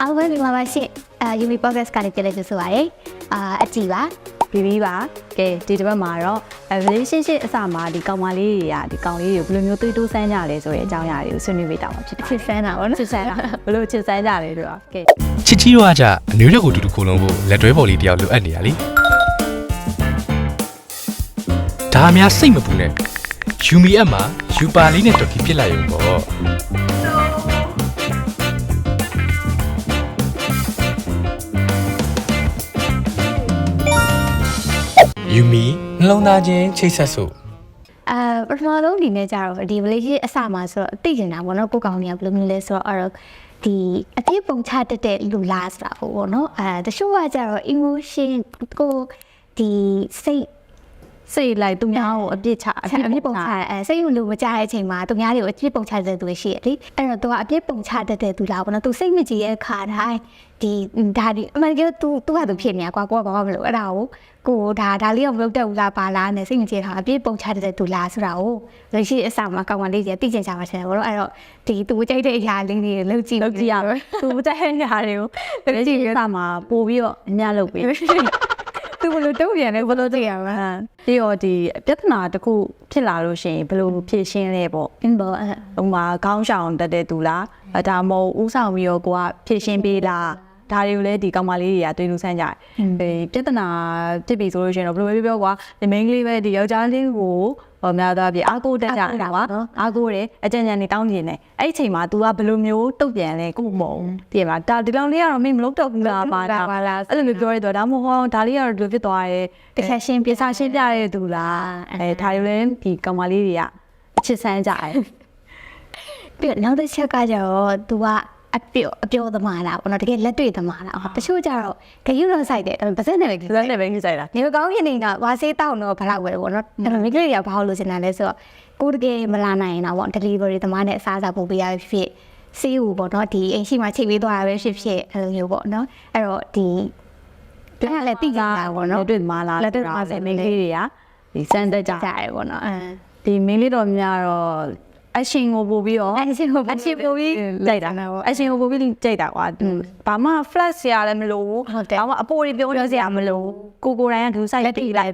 အားလုံးပဲဒီမှာပါရှင့်အာ Yumi Podcast ကနေကြည့်လိုက်ကြဆိုပါရယ်အာအကြည့်ပါပြီးပြီးပါကဲဒီတစ်ပတ်မှာတော့အဲ relationship အစမှာဒီကောင်မလေးတွေကဒီကောင်လေးတွေကိုဘယ်လိုမျိုးတွေးတိုးဆန်းကြလဲဆိုတဲ့အကြောင်းအရာတွေကိုဆွေးနွေးပေးတာမှာဖြစ်ပါချစ်ဆန်းတာဗောနော်ချစ်ဆန်းတာဘယ်လိုချစ်ဆန်းကြလဲဆိုတော့ကဲချစ်ကြီးတို့ကကြအမျိုးရက်ကိုတူတူခိုးလုံးဖို့လက်တွဲပေါ်လေးတယောက်လိုအပ်နေရလေဒါအများစိတ်မပူနဲ့ယူမီအပ်မှာယူပါလေးနဲ့တော်ကီဖြစ်လိုက်ရုံပေါ့ ယူမီနှလုံးသားချင်းချိတ်ဆက်စို့အာပထမဆုံးဒီနေ့ကျတော့ဒီ relationship အစမှာဆိုတော့သိကျင်တာဗောနော်ကိုကောင်တွေကဘယ်လိုမျိုးလဲဆိုတော့အဲ့တော့ဒီအပြည့်ပုံချတတ်တဲ့လူလားဆိုတာဟိုဗောနော်အာတချို့ကကျတော့ emotion ကိုဒီစိတ် စိတ်လိုက်သူများကိုအပြစ်ချအအပြစ်ပုံချအဲစိတ်ဝင်လို့မကြတဲ့အချိန်မှာသူများတွေကိုအပြစ်ပုံချတဲ့သူတွေရှိရလေအဲ့တော့သူကအပြစ်ပုံချတတ်တဲ့သူလားဘောနော်သူစိတ်မကြည်ရဲ့ခါတိုင်းဒီဒါဒီအမှန်တကယ်သူသူကသူဖြစ်နေတာကွာကိုကဘာမှမလုပ်အဲ့ဒါကိုကိုဒါဒါလေးတော့မလုပ်တတ်ဘူးလားပါလားနဲ့စိတ်မကြည်တာအပြစ်ပုံချတတ်တဲ့သူလားဆိုတာကိုလက်ရှိအစမှာကောင်းကောင်းလေးကြီးသိချင်ကြပါချင်တယ်ဘောနော်အဲ့တော့ဒီသူကြိုက်တဲ့အရာလေးတွေလုပ်ကြည့်လုပ်ကြည့်ရမယ်သူမတိုက်ဟန်ညာတွေကိုလက်ရှိရတာမှာပို့ပြီးတော့အများလုပ်ပေး သူဘယ်လိုတုံ့ပြန်လဲဘယ်လိုသိရမလဲပြီးတော့ဒီပြဿနာတစ်ခုဖြစ်လာလို့ရှိရင်ဘယ်လိုဖြေရှင်းလဲပေါ့အင်းဘောအဲ့ဟိုမှာခေါင်းဆောင်တက်တဲ့သူလားအဒါမဟုတ်ဥဆောင်ပြီးတော့ကိုကဖြည့်ရှင်းပေးလား ဒါတွေကိုလည်းဒီကောင်မလေးတွေကတွေ့လို့ဆန်းကြတယ်။ဒီပြဿနာဖြစ်ပြီဆိုလို့ရှိရင်တော့ဘယ်လိုပဲပြောကွာဒီ main ကလေးပဲဒီယောက်ျားလေးကိုဟိုများသားပြအားကိုတက်ကြတာပါနော်အားကိုတယ်အကြံဉာဏ်နေတောင်းနေတယ်အဲ့ဒီအချိန်မှာ तू ကဘယ်လိုမျိုးတုတ်ပြန်လဲကိုမုံတည်မှာဒါဒီလောင်လေးကတော့မင်းမလုပ်တော့ဘူးလားပါတာပါလားအဲ့လိုမျိုးပြောရတော့ဒါမှမဟုတ်ဒါလေးကတော့ဒီလိုဖြစ်သွားတယ်တခါရှင်းပြပြစာရှင်းပြရတဲ့သူလားအဲဒါတွေလည်းဒီကောင်မလေးတွေကအချစ်ဆန်းကြတယ်ပြီးတော့နောက်တစ်ချက်ကကျတော့ तू က အပြောအပြောသမားလားဘောနော်တကယ်လက်တွေ့သမားလားဟောတချို့ကျတော့ဂယုတော့စိုက်တယ်ဒါပေမဲ့ပါစက်နဲ့ပဲဒီလိုနဲ့ပဲညှိဆိုင်တာနေကောင်းရင်နေတာဝါဆေးတောက်တော့ဘလောက်ပဲဘောနော်ဒါပေမဲ့မိကလေးတွေကဘာလို့လိုချင်တာလဲဆိုတော့ကိုတကယ်မလာနိုင်ရင်တော့ဘော delivery သမားနဲ့အစားအစာပို့ပေးရဖြစ်စေးဦးပေါ့နော်ဒီအိမ်ရှိမှချိန်ပေးသွားတာပဲဖြစ်ဖြစ်အဲ့လိုမျိုးပေါ့နော်အဲ့တော့ဒီပြန်လည်းသိကြတာပေါ့နော်လက်တွေ့သမားလားလက်တွေ့သမားဆိုမင်းလေးတွေကဒီစမ်းတက်ကြကြတယ်ပေါ့နော်အဲဒီမင်းလေးတော်များတော့ အရှင်ကိုပို့ပြီးတော့အဲ့ဒီကိုအရှင်ပို့ပြီးကြိုက်တာအရှင်ကိုပို့ပြီးကြိုက်တာကွာဘာမှ flash ရလည်းမလို့ဟုတ်တယ်ဘာမှအပေါ်တွေပြောပြောစရာမလိုကိုကိုတိုင်းက view site ပြလိုက်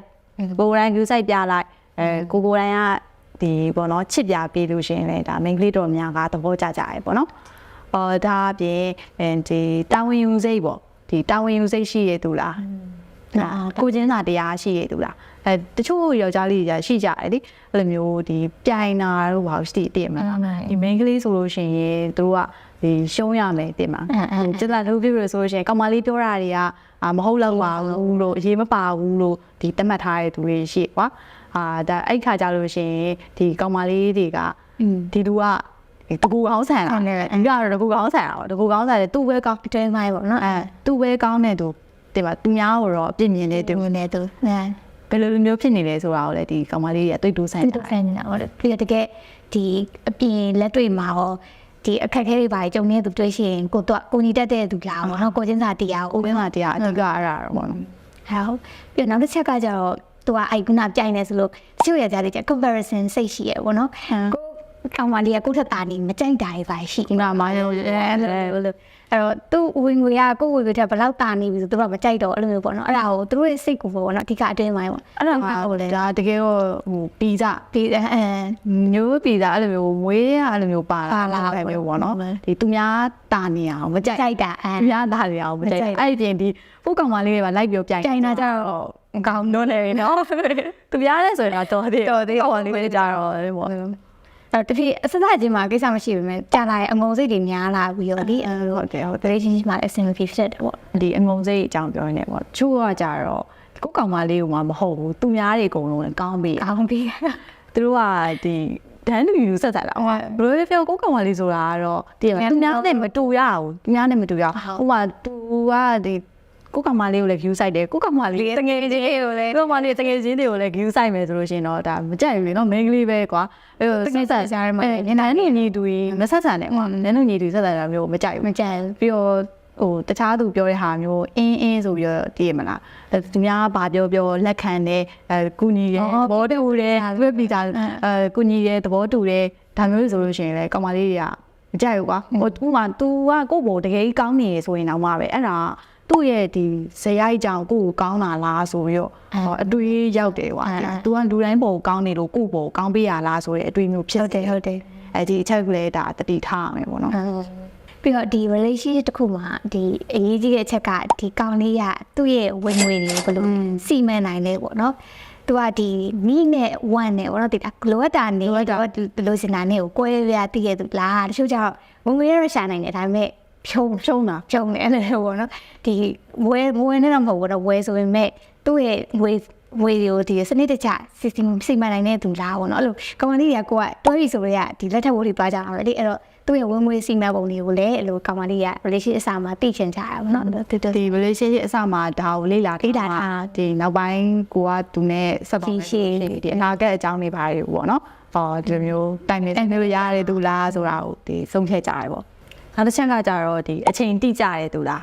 ကိုကိုတိုင်း view site ပြလိုက်အဲကိုကိုတိုင်းကဒီပေါ့နော်ချစ်ပြပေးလို့ရှရင်လေဒါမင်းကလေးတော်များကသဘောကျကြရပေါ့နော်အော်ဒါအပြင်အဲဒီတာဝန်ယူစိတ်ပေါ့ဒီတာဝန်ယူစိတ်ရှိရတူလား ကိုချင်းစာတရားရှိရတူလားအဲတချို့ယောက်ျားလေးတွေကရှိကြတယ်လေအဲ့လိုမျိုးဒီပြိုင်တာတို့ဘာလို့ရှိတည်မလားဒီ main ကလေးဆိုလို့ရှိရင်သူတို့ကဒီရှုံးရမယ်တင်မှာအဲအဲကျလာလို့ပြောရဆိုလို့ရှိရင်ကောင်မလေးပြောတာတွေကအာမဟုတ်တော့ပါဘူးလို့အရေးမပါဘူးလို့ဒီတတ်မှတ်ထားတဲ့သူတွေရှိကွာအာဒါအဲ့ခါကြလို့ရှိရင်ဒီကောင်မလေးတွေကဒီလူကဒီတကူကောင်းဆန်တာဟုတ်တယ်အင်္ဂါတော့တကူကောင်းဆန်တာပေါ့တကူကောင်းဆန်တယ်သူ့ဘဲကောင်းတွဲမိုင်းပေါ့နော်အဲသူ့ဘဲကောင်းတဲ့သူ တင်ပါသူများကိုတော့အပြစ်မြင်တဲ့သူသူနဲ့သူအဲဘယ်လိုလိုမျိုးဖြစ်နေလဲဆိုတာကိုလည်းဒီကောင်မလေးတွေကတွေ့တူးဆိုင်သူတာတို့ဖန်နေတာဟုတ်တယ်ပြီးတော့တကယ်ဒီအပြင်လက်တွေ့မှာရောဒီအခက်အခဲတွေပါကြုံနေသူတွေ့ရှိရင်ကိုတော့ကိုညီတက်တဲ့သူလားပေါ့နော်ကိုချင်းစာတရားအိုကိုဘင်းလာတရားအဓိကအဲ့ဒါတော့ပေါ့နော်ဟုတ်ပြီးတော့နောက်တစ်ချက်ကကျတော့သူကအိုက်ကုနာပြိုင်နေဆိုလို့တချို့ရကြတဲ့ comparison စိတ်ရှိရပေါ့နော်ကို ကောင်မလေးကကိုထက်တာနေမကြိုက်တာတွေပါရှိဒီမှာမာယောအဲလိုလိုအဲ့တော့သူ့ဝင်ငွေကကိုယ့်ဝင်ငွေထက်ဘယ်လောက်တာနေပြီဆိုသူကမကြိုက်တော့အဲ့လိုမျိုးပေါ့နော်အဲ့ဒါကိုသူတို့ရဲ့စိတ်ကိုပေါ့နော်အဓိကအတွင်းပိုင်းပေါ့အဲ့ဒါကဟိုလေဒါတကယ်တော့ဟိုပီဇာပြီးအဲမျိုးပီဇာအဲ့လိုမျိုးမွေးရအဲ့လိုမျိုးပါလာပါလာအဲ့လိုမျိုးပေါ့နော်ဒီသူများတာနေအောင်မကြိုက်ကြိုက်တာအဲသူများတာနေအောင်မကြိုက်မကြိုက်အဲ့ဒီပြင်ဒီပို့ကောင်မလေးတွေပါလိုက်ပြောပြိုင်ကြိုင်တာကြတော့မကောင်းတော့နေနော်သူများလဲဆိုရင်တော့တော်သေးတော်သေးဟောလေးပဲကြတော့ပေါ့ အဲ့တဖြည်းအစစချင်းမှာကိစ္စမရှိပေမဲ့ကြာလာရင်အငုံစိတ်တွေများလာပြီးတော့ဒီအဲဟုတ်တယ်ဟုတ်တယ် relationship မှာအဆင်မပြေဖြစ်တယ်ပေါ့ဒီအငုံစိတ်အကြောင်းပြောနေပေါ့ချို့ကကြတော့ကိုယ်ကောင်မလေးကမှမဟုတ်ဘူးသူများတွေအကုန်လုံးလည်းကောင်းပြီကောင်းပြီသူတို့ကဒီတန်းလူယူဆက်ဆက်လာဟိုဘယ်လိုလဲပြောကိုယ်ကောင်မလေးဆိုတာကတော့တည်ရသူများနဲ့မတူရဘူးသူများနဲ့မတူရဟိုမှာသူကဒီ ကိုယ်ကောင်မလေးကိုလည်း view site တယ်ကိုယ်ကောင်မလေးတငယ်ချင်းကိုလည်းကိုယ်ကောင်မလေးတငယ်ချင်းတွေကိုလည်း view site မယ်ဆိုလို့ရှိရင်တော့ဒါမကြိုက်ဘူးလေနော် main ကလေးပဲကွာအဲဆက်ဆက်ရှားရမှာညနေနေညီတူကြီးမဆက်ဆံနဲ့ကွာနည်းနည်းညီတူဆက်ဆံတာမျိုးမကြိုက်ဘူးမကြိုက်ဘူးပြီးတော့ဟိုတခြားသူပြောတဲ့ဟာမျိုးအင်းအင်းဆိုပြီးတော့တည်ရမလားအဲသူများဘာပြောပြောလက်ခံတယ်အဲကုညီတယ်သဘောတူတယ်ဝက်ပီတာအဲကုညီတယ်သဘောတူတယ်ဒါမျိုးဆိုလို့ရှိရင်လေကောင်မလေးတွေကမကြိုက်ဘူးကွာဟိုဥပမာ तू ကကိုယ့်ဘောတကယ်ကြီးကောင်းနေရဆိုရင်တော့မှပဲအဲ့ဒါ သူ့ရဲ့ဒီဇယိုက်ကြောင့်ကိုယ့်ကိုကောင်းတာလားဆိုပြီးတော့ဟောအတွေးရောက်တယ်ကွာ तू ကလူတိုင်းဘောကိုကောင်းနေလို့ကိုယ့်ဘောကိုကောင်းပေးရလားဆိုတဲ့အတွေးမျိုးဖြစ်ဟုတ်တယ်ဟုတ်တယ်အဲဒီအချက်ကလေးဒါတတိထားရမယ်ပေါ့နော်ပြီးတော့ဒီ relationship တစ်ခုမှာဒီအရေးကြီးတဲ့အချက်ကဒီကောင်းလေးကသူ့ရဲ့ဝင်ငွေတွေကိုဘယ်လိုစီမံနိုင်လဲပေါ့နော်သူကဒီမိနဲ့ဝမ်းနဲ့ဘောတော့ဒီလိုအပ်တာနေတော့ဒီလိုစင်တာနဲ့ကိုကိုယ်ရတည်ရသူလားတချို့ကျတော့ဝင်ငွေရရှာနိုင်တယ်ဒါပေမဲ့ ဖြုံဖြုံတာဖြုံတယ်အဲ့လိုပေါ့နော်ဒီဝဲဝဲနဲ့တော့မဟုတ်ဘူးတော့ဝဲဆိုပေမဲ့သူ့ရဲ့ငွေဝေဒီယိုဒီစနစ်တကျစီစီစီမံနိုင်တဲ့သူလားပေါ့နော်အဲ့လိုကောင်မလေးတွေကကိုကတွဲပြီဆိုတော့ဒီလက်ထပ်ဝတ်တွေပါကြတာပဲလေအဲ့တော့သူ့ရဲ့ဝင်ငွေစီမံပုံတွေကိုလည်းအဲ့လိုကောင်မလေးက relationship အစားမှာသိချင်ကြတာပေါ့နော်တူတူဒီ relationship အစမှာဒါကိုလေ့လာလေ့လာထားဒီနောက်ပိုင်းကိုကသူနဲ့ဆက်သွားဒီရှေ့ဒီအနာဂတ်အကြောင်းတွေပါတွေပေါ့နော်ဟောဒီလိုမျိုးတိုင်နေတိုင်နေရရတယ်သူလားဆိုတာကိုဒီဆုံးဖြတ်ကြရပေါ့ နောက်တစ်ချက်ကကြတော့ဒီအချိန်တိကျတယ်သူလား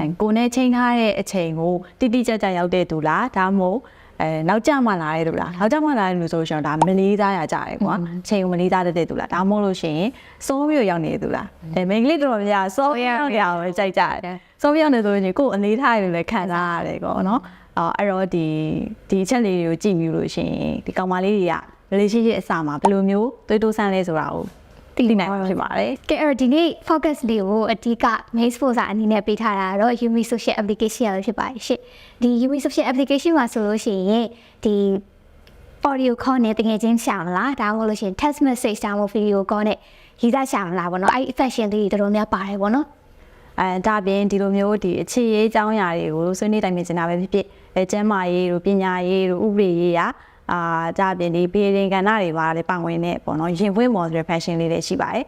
အဲကိုနဲ့ချိန်ထားတဲ့အချိန်ကိုတိတိကျကျရောက်တဲ့သူလားဒါမှမဟုတ်အဲနောက်ကျမှလာတဲ့သူလားနောက်ကျမှလာတဲ့လူဆိုရှင်ဒါမလေးသားရကြတယ်ကွာချိန်ကိုမလေးသားတတ်တဲ့သူလားဒါမှမဟုတ်လို့ရှိရင်စိုးပြီးရောက်နေတဲ့သူလားအဲမိန်းကလေးတော်တော်များစိုးပြီးရောက်နေတာကိုကြိုက်ကြတယ်စိုးပြီးရောက်နေဆိုရင်ကိုယ်အနေထားရလည်းခံစားရတယ်ကောနော်အော်အဲ့တော့ဒီဒီအချက်လေးတွေကိုကြည့်ပြီးလို့ရှိရင်ဒီကောင်မလေးတွေက relationship အစမှာဘယ်လိုမျိုးတွေးတိုးဆန်းလဲဆိုတာကို သိနိုင်မှာဖြစ်ပါတယ်ကဲအဲ့တော့ဒီနေ့ focus လေးကိုအဓိက main sponsor အနေနဲ့ပေးထားတာတော့ Yumi Social Application ရဖြစ်ပါတယ်ရှင့်ဒီ Yumi Social Application မှာဆိုလို့ရှိရင်ဒီ audio call နဲ့တကယ်ချင်းရှာမလားဒါမှမဟုတ်လို့ရှိရင် text message ဒါမှမဟုတ် video call နဲ့ရေးသားရှာမလားပေါ့နော်အဲ့ဒီ fashion လေးတွေတော်တော်များပါတယ်ပေါ့နော်အဲဒါပြင်ဒီလိုမျိုးဒီအခြေရေးအကြောင်းအရာတွေကိုဆွေးနွေးတိုင်ပင်နေတာပဲဖြစ်ဖြစ်အဲကျန်းမာရေးတို့ပညာရေးတို့ဥပဒေရေးရာ အာဒါပြင်ဒီပြည်ရင်ကဏ္ဍတွေပါလေပါဝင်နေပေါ့နော်ရင်ဖွင့်ပေါ်ဆိုတဲ့ fashion လေးတွေရှိပါတယ်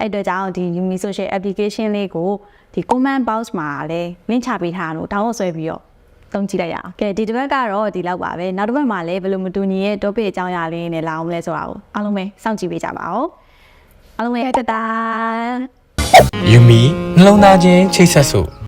အဲ့တော့ကြောင့်ဒီ Umi Social Application လေးကိုဒီ comment box မှာလည်း link ချပေးထားလို့ download ဆွဲပြီးတော့သုံးကြည့်လိုက်ရအောင်။ကဲဒီတစ်ပတ်ကတော့ဒီလောက်ပါပဲ။နောက်တစ်ပတ်မှာလည်းဘယ်လိုမတူညီရဲ့ topic အကြောင်းအရာလေးနဲ့လာအောင်လဲဆိုတာကိုအားလုံးပဲစောင့်ကြည့်ပေးကြပါဦး။အားလုံးပဲတတားယူမီနှလုံးသားချင်းချိတ်ဆက်စို့